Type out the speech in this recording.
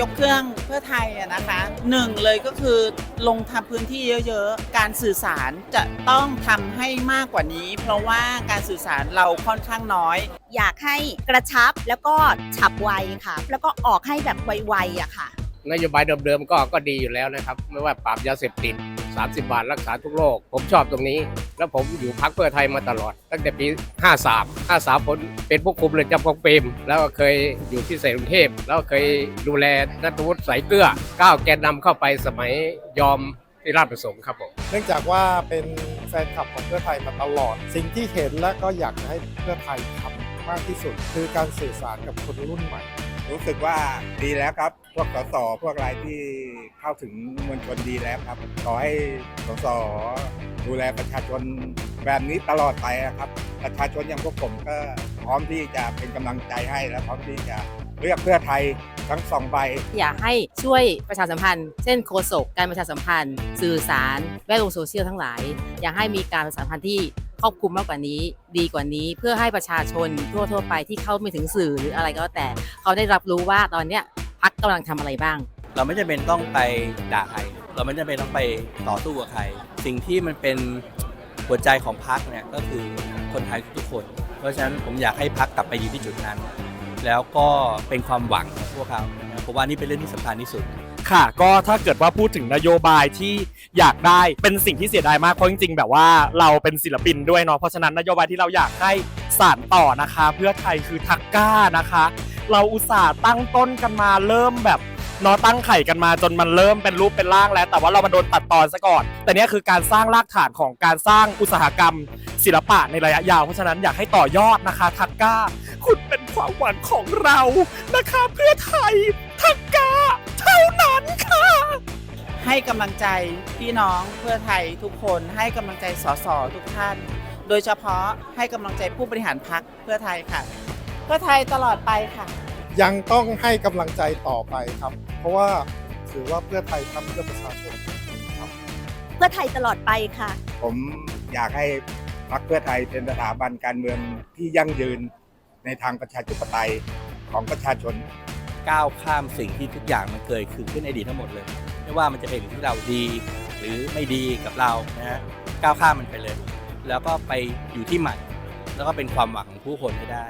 ยกเครื่องเพื่อไทยอะนะคะหนึ่งเลยก็คือลงทำพื้นที่เยอะๆ การสื่อสารจะต้องทำให้มากกว่านี้ เพราะว่าการสื่อสารเราค่อนข้างน้อย อยากให้กระชับแล้วก็ฉับไวค่ะ แล้วก็ออกให้แบบไวๆอะค่ะ นโยบายเดิมๆก็ก็ดีอยู่แล้วนะครับ ไม่ว่าปราบยาเสพติด 30 บาทรักษาทุกโรคผมชอบตรงนี้ แล้วผมอยู่พักเพื่อไทยมาตลอด ตั้งแต่ปี 53 53ผมเป็นผู้คุมเรือนจำกองเปรมแล้วก็เคยอยู่ที่เสรีกรุงเทพแล้วเคยดูแลนัทวุฒิสายเกลือก้าวแกนนำเข้าไปสมัยยอมที่ราชประสงค์ครับผมเนื่องจากว่าเป็นแฟนคลับของเพื่อไทยมาตลอด สิ่งที่เห็นและก็อยากจะให้เพื่อไทยทำมากที่สุด คือการสื่อสารกับคนรุ่นใหม่ รู้สึกว่าดีแล้วครับ พวกสสพวกอะไรที่เข้าถึงมวลชนดีแล้วครับ ขอให้สสดูแลประชาชนแบบนี้ตลอดไปนะครับ ประชาชนอย่างพวกผมก็พร้อมที่จะเป็นกำลังใจให้และพร้อมที่จะเลือกเพื่อไทยทั้งสองใบ อยากให้ช่วยประชาสัมพันธ์ เช่นโฆษกการประชาสัมพันธ์ สื่อสาร แวดวงโซเชียลทั้งหลาย อยากให้มีการประชาสัมพันธ์ที่ ครอบคลุมมากกว่านี้ดีกว่านี้เพื่อให้ประชาชนทั่วทั่วๆไปที่เข้าไม่ถึงสื่อหรืออะไรก็แล้วแต่ เขาได้รับรู้ว่าตอนเนี้ยพักกำลังทำอะไรบ้าง เราไม่จำเป็นต้องไปด่าใคร เราไม่จำเป็นต้องไปต่อสู้กับใคร สิ่งที่มันเป็นหัวใจของพรรคเนี่ยก็คือคนไทยทุกๆคน เพราะฉะนั้นผมอยากให้พรรคกลับไปอยู่ที่จุดนั้น แล้วก็เป็นความหวังของพวกเขานะครับเพราะว่านี่เป็นเรื่องที่สำคัญที่สุด ค่ะ ก็ถ้าเกิดว่าพูดถึงนโยบายที่อยากได้เป็นสิ่งที่เสียดายมากเพราะจริงๆ แบบว่าเราเป็นศิลปินด้วยเนาะเพราะฉะนั้นนโยบายที่เราอยากให้สานต่อนะคะ เพื่อไทยคือทักก้านะคะ เราอุตส่าห์ตั้งต้นกันมาเริ่มแบบเนาะตั้งไข่กันมาจนมันเริ่มเป็นรูปเป็นร่างแล้ว แต่ว่าเรามาโดนตัดตอนซะก่อน แต่เนี้ยคือการสร้างรากฐานของการสร้างอุตสาหกรรม ศิลปะในระยะยาวเพราะฉะนั้นอยากให้ต่อยอดนะคะทักก้า คุณเป็นความหวังของเรานะคะ เพื่อไทย ให้กำลังใจพี่น้องเพื่อไทยทุกคนให้กำลังใจสสทุกท่าน โดยเฉพาะให้กำลังใจผู้บริหารพักเพื่อไทยค่ะ เพื่อไทยตลอดไปค่ะ ยังต้องให้กำลังใจต่อไปครับ เพราะว่าถือว่าเพื่อไทยทำเพื่อประชาชนครับ เพื่อไทยตลอดไปค่ะ ผมอยากให้พรรคเพื่อไทยเป็นสถาบันการเมืองที่ยั่งยืนในทางประชาธิปไตยของประชาชน ก้าวข้ามสิ่งที่ทุกอย่างมันเคยคือขึ้นในอดีตทั้งหมดเลย ไม่ว่ามันจะเป็นที่เราดีหรือไม่ดีกับเรานะฮะก้าวข้ามมันไปเลย แล้วก็ไปอยู่ที่ใหม่แล้วก็เป็นความหวังของผู้คนให้ได้